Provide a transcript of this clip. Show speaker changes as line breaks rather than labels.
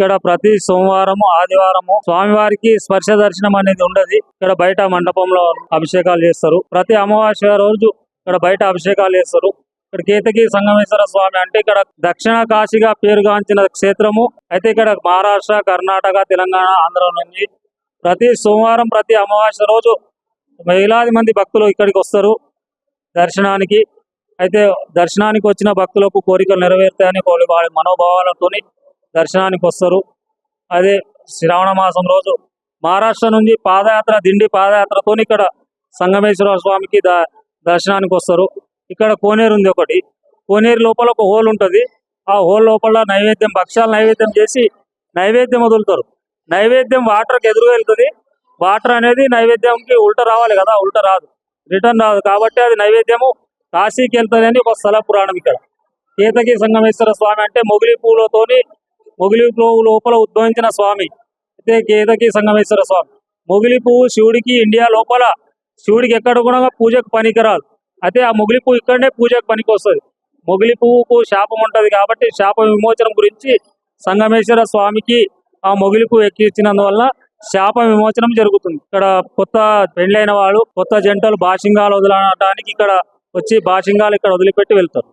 ఇక్కడ ప్రతి సోమవారము ఆదివారము స్వామివారికి స్పర్శ దర్శనం అనేది ఉండదు. ఇక్కడ బయట మండపంలో అభిషేకాలు చేస్తారు. ప్రతి అమావాస్య రోజు ఇక్కడ బయట అభిషేకాలు చేస్తారు. ఇక్కడ కేతకి సంగమేశ్వర స్వామి అంటే ఇక్కడ దక్షిణ కాశీగా పేరుగాంచిన క్షేత్రము. అయితే ఇక్కడ మహారాష్ట్ర కర్ణాటక తెలంగాణ ఆంధ్ర నుంచి ప్రతి సోమవారం ప్రతి అమావాస్య రోజు వేలాది మంది భక్తులు ఇక్కడికి వస్తారు దర్శనానికి. అయితే దర్శనానికి వచ్చిన భక్తులకు కోరికలు నెరవేరుతాయని వాళ్ళ వారి మనోభావాలతోని దర్శనానికి వస్తారు. అదే శ్రావణ మాసం రోజు మహారాష్ట్ర నుంచి పాదయాత్ర దిండి పాదయాత్రతో ఇక్కడ సంగమేశ్వర స్వామికి దర్శనానికి వస్తారు. ఇక్కడ కోనేరు ఉంది ఒకటి. కోనేరు లోపల ఒక హోల్ ఉంటుంది. ఆ హోల్ లోపల నైవేద్యం భక్ష్యాలు నైవేద్యం చేసి నైవేద్యం వదులుతారు. నైవేద్యం వాటర్కి ఎదురుగా వెళ్తుంది. వాటర్ అనేది నైవేద్యంకి ఉల్ట రావాలి కదా ఉల్ట రాదు. రిటర్న్ రాదు. కాబట్టి అది నైవేద్యము కాశీకి వెళ్తుంది అని ఒక స్థల పురాణం ఇక్కడ. కేతకి సంగమేశ్వర స్వామి అంటే మొగిలి పూలతోని మొగిలి పువ్వు లోపల ఉద్భవించిన స్వామి. అయితే కేతకి సంగమేశ్వర స్వామి. మొగిలి పువ్వు శివుడికి ఇండియా లోపల శివుడికి ఎక్కడ కూడా పూజకు పనికిరాదు. అయితే ఆ మొగిలి పువ్వు ఇక్కడనే పూజకు పనికి వస్తుంది మొగిలి పువ్వుకు శాపం ఉంటది కాబట్టి శాప విమోచనం గురించి సంగమేశ్వర స్వామికి ఆ మొగిలి పువ్వు ఎక్కించినందువల్ల శాప విమోచనం జరుగుతుంది. ఇక్కడ కొత్త పెళ్ళైన వాళ్ళు కొత్త జంటలు బాషింగాలు వదలడానికి ఇక్కడ వచ్చి బాషింగాలు ఇక్కడ వదిలిపెట్టి వెళ్తారు.